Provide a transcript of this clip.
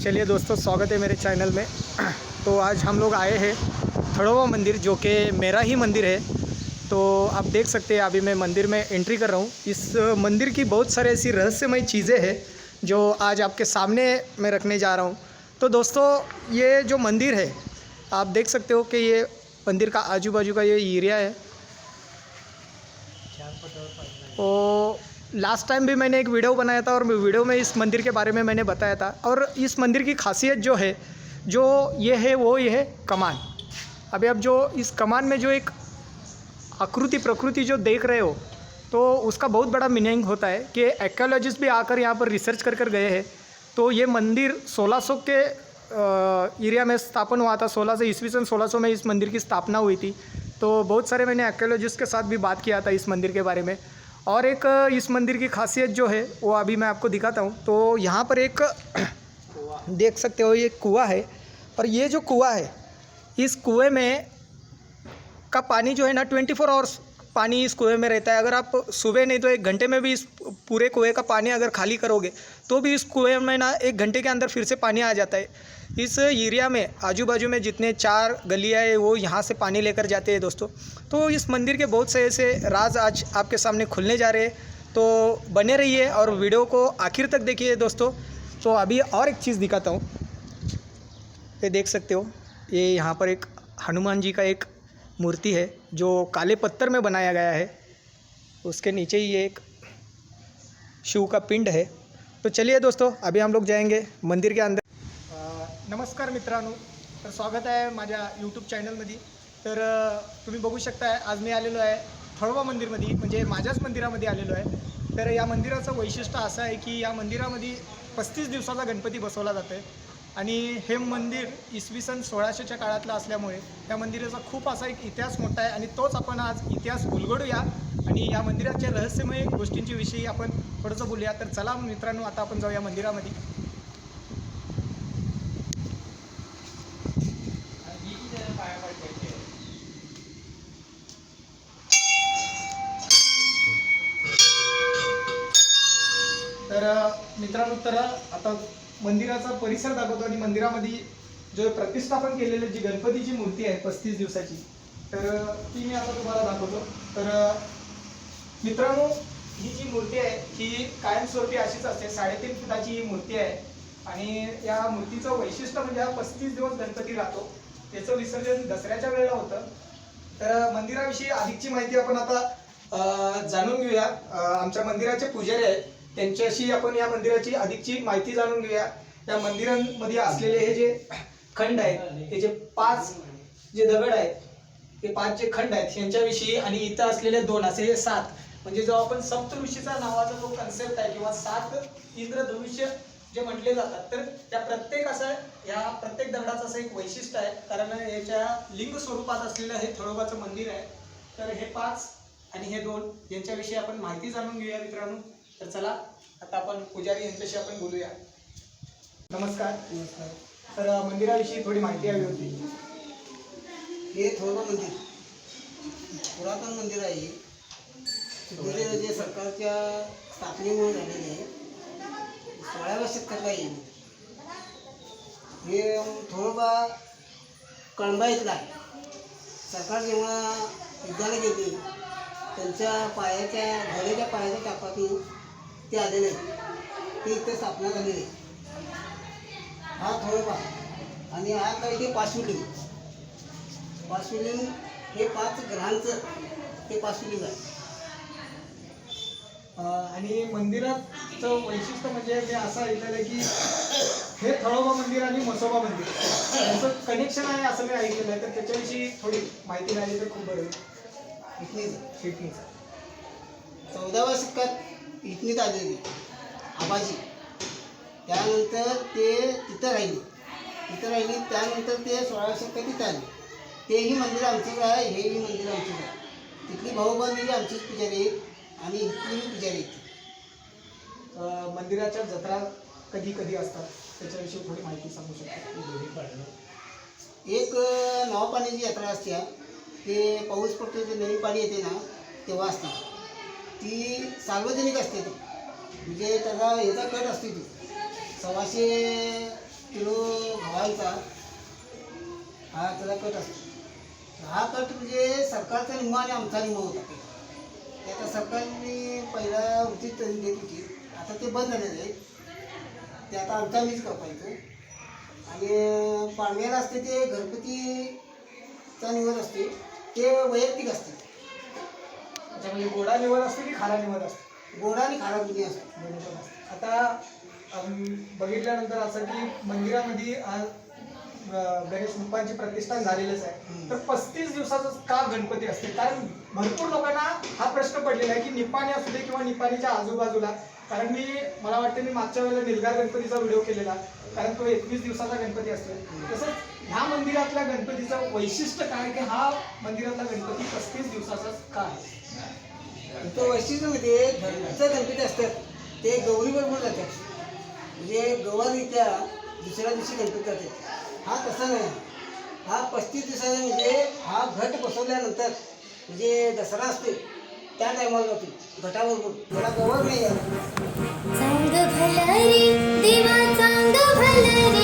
चलिए दोस्तों, स्वागत है मेरे चैनल में। तो आज हम लोग आए हैं थड़ोवा मंदिर, जो कि मेरा ही मंदिर है। तो आप देख सकते हैं, अभी मैं मंदिर में एंट्री कर रहा हूँ। इस मंदिर की बहुत सारी ऐसी रहस्यमय चीज़ें हैं, जो आज आपके सामने मैं रखने जा रहा हूँ। तो दोस्तों, ये जो मंदिर है, आप देख सकते हो कि ये मंदिर का आजू बाजू का ये एरिया है। तो लास्ट टाइम भी मैंने एक वीडियो बनाया था और वीडियो में इस मंदिर के बारे में मैंने बताया था। और इस मंदिर की खासियत जो है, जो ये है, वो ये है कमान। अभी अब जो इस कमान में जो एक आकृति प्रकृति जो देख रहे हो तो उसका बहुत बड़ा मीनिंग होता है कि एक्योलॉजिस्ट भी आकर यहाँ पर रिसर्च कर कर गए हैं। तो ये मंदिर 1600 के एरिया में स्थापन हुआ था 16 से ईस्वी सन 1600 में इस मंदिर की स्थापना हुई थी। तो बहुत सारे मैंने एक्योलॉजिस्ट के साथ भी बात किया था इस मंदिर के बारे में। और एक इस मंदिर की खासियत जो है, वो अभी मैं आपको दिखाता हूँ। तो यहाँ पर एक, देख सकते हो, ये कुआँ है। और ये जो कुआँ है, इस कुएँ में का पानी जो है ना, ट्वेंटी फोर आवर्स पानी इस कुएँ में रहता है। अगर आप सुबह नहीं तो एक घंटे में भी इस पूरे कुएँ का पानी अगर खाली करोगे तो भी इस कुएँ में ना एक घंटे के अंदर फिर से पानी आ जाता है। इस एरिया में आजू बाजू में जितने चार गलियाँ हैं, वो यहाँ से पानी लेकर जाते हैं दोस्तों। तो इस मंदिर के बहुत से ऐसे राज आज आपके सामने खुलने जा रहे हैं। तो बने रहिए और वीडियो को आखिर तक देखिए दोस्तों। तो अभी और एक चीज़ दिखाता हूँ। ये देख सकते हो, ये यहाँ पर एक हनुमान जी का एक मूर्ति है, जो काले पत्थर में बनाया गया है। उसके नीचे ही एक शिव का पिंड है। तो चलिए दोस्तों, अभी हम लोग जाएँगे मंदिर के अंदर। नमस्कार मित्रांनो. तर स्वागत आहे माझ्या यूट्यूब चॅनलमध्ये तर तुम्ही बघू शकताय आज मी आलेलो आहे थळवा मंदिरमध्ये म्हणजे माझ्याच मंदिरामध्ये आलेलो आहे. तर या मंदिराचं वैशिष्ट्य असं आहे की या मंदिरामध्ये पस्तीस दिवसाचा गणपती बसवला जातो आहे आणि हे मंदिर इसवी सन सोळाशेच्या काळातलं असल्यामुळे या मंदिराचा खूप असा एक इतिहास मोठा आहे आणि तोच आपण आज इतिहास उलगडूया. आणि या मंदिराच्या रहस्यमय गोष्टींच्या विषयी आपण थोडंसं बोलूया. तर चला मित्रांनो आता आपण जाऊया मंदिरामध्ये तर मित्रांनो तर आता मंदिराचा परिसर दाखवतो आणि मंदिरामध्ये जो प्रतिष्ठापन केलेली जी गणपतीची मूर्ती आहे पस्तीस दिवसाची तर ती मी आता तुम्हाला दाखवतो. तर मित्रांनो ही जी मूर्ती आहे ही कायमस्वरूपी अशीच असते. साडेतीन फुटाची ही मूर्ती आहे. आणि या मूर्तीचं वैशिष्ट्य म्हणजे हा पस्तीस दिवस गणपती राहतो. त्याचं विसर्जन दसऱ्याच्या वेळेला होतं. तर मंदिराविषयी अधिकची माहिती आपण आता जाणून घेऊया. आमच्या मंदिराचे पुजारी आहेत. त्यांच्याशी आपण या मंदिराची अधिकची माहिती जाणून घेऊया. या मंदिरांमध्ये असलेले हे जे खंड आहेत हे जे पाच जे दगड आहेत हे पाच जे खंड आहेत यांच्याविषयी आणि इथं असलेले दोन असे हे सात म्हणजे जो आपण सप्तऋषीचा नावाचा जो कन्सेप्ट आहे किंवा सात इंद्रधनुष्य जे म्हटले जातात तर त्या प्रत्येक असं या प्रत्येक दगडाचं असं एक वैशिष्ट्य आहे. कारण याच्या लिंग स्वरूपात असलेलं हे थळोबाचं मंदिर आहे. तर हे पाच आणि हे दोन यांच्याविषयी आपण माहिती जाणून घेऊया मित्रांनो. तर चला आता आपण पुजारी यांच्याशी आपण बोलूया. नमस्कार. नमस्कार. तर मंदिराविषयी थोडी माहिती हवी होती. हे थोडं मंदिर. पुरातन मंदिर आहे. सिद्धेश्वर जे सरकारच्या स्थापनेमुळे झालेले आहे सोळाव्या शतकातला आहे हे थोडोबा कळंबा इथला आहे. सरकार जेव्हा युद्धाला गेले त्यांच्या पायाच्या घोड्याच्या पायाच्या टापातून ते आलेले आहेत. ते इथं स्थापना झालेली आहे हा थोडोबा आणि हा काही ते पाचविलिंग पाचविलिंग हे पाच ग्रहांचं हे पाचविलिंग आहे. आणि मंदिराचं वैशिष्ट्य म्हणजे मी असं ऐकलेलं आहे की हे थळोबा मंदिर आणि मसोबा मंदिर. यांचं कनेक्शन आहे असं मी ऐकलेलं आहे. तर त्याच्याविषयी थोडी माहिती मिळाली तर खूप बरं फिटनेस चौदाव्या शतकात इथनीच आलेली आबाजी. त्यानंतर ते तिथं राहिली. तिथं राहिली त्यानंतर ते सोळाव्या शतकात तिथं आले. तेही मंदिर आमचीच आहे हेही मंदिर आमचीच आहे. तिथली भाऊबंदी आमचीच पुजारी आहेत आणि इथली पुजारी आहेत मंदिराच्या जत्रा कधी कधी असतात? त्याच्याविषयी थोडी माहिती सांगू शकता एक नवापाण्याची यात्रा असते. ते पाऊस पडतो ते नवीन पाणी येते ना तेव्हा असते. ती सार्वजनिक असते ती. म्हणजे त्याचा ह्याचा कट असते ती. सव्वाशे किलो लावायचा हा त्याचा कट असतो. हा कट म्हणजे सरकारचा निम्मा आणि आमचा निम्मा होता. ते आता सरकारने पहिला उचित तरी देत होती. आता ते बंद झालेलं आहे. ते आता आमचा मीच कापायचं. आणि पाडव्याला असते ते गणपतीचा निवड असते. ते वैयक्तिक असते. अच्छा म्हणजे गोडा निवड असते की खारा निवड असते गोडा आणि खारा दोन्ही असते दोन्ही पण असते. आता अम, बघितल्यानंतर असं की मंदिरामध्ये आज अं, गणेश बाप्पांची प्रतिष्ठान झालेलंच आहे हम्म. तर पस्तीस दिवसाचा का गणपती असते कारण भरपूर लोकांना हा प्रश्न पडलेला आहे की निपाणी असू दे किंवा निपाणीच्या आजूबाजूला कारण मी मला वाटतं मी मागच्या वेळेला निलगार गणपतीचा व्हिडिओ केलेला कारण तो एकवीस दिवसाचा गणपती असतो तसंच ह्या मंदिरातल्या गणपतीचं वैशिष्ट्य काय की हा मंदिरातला गणपती पस्तीस दिवसाचाच का आहे? तो वैशिष्ट्य म्हणजे घरचं गणपती असतात ते गौरीवर म्हणून जातात. म्हणजे गौरीच्या दुसऱ्या दिवशी गणपती जातात. हा तसा नाही. हा पस्तीस दिवसाचा म्हणजे हा घट बसवल्यानंतर म्हणजे दसरा असते त्या टायमाला जातो घटाबरोबर मला गवत नाही आहे. चांग भलरी देवा चांग भलरी.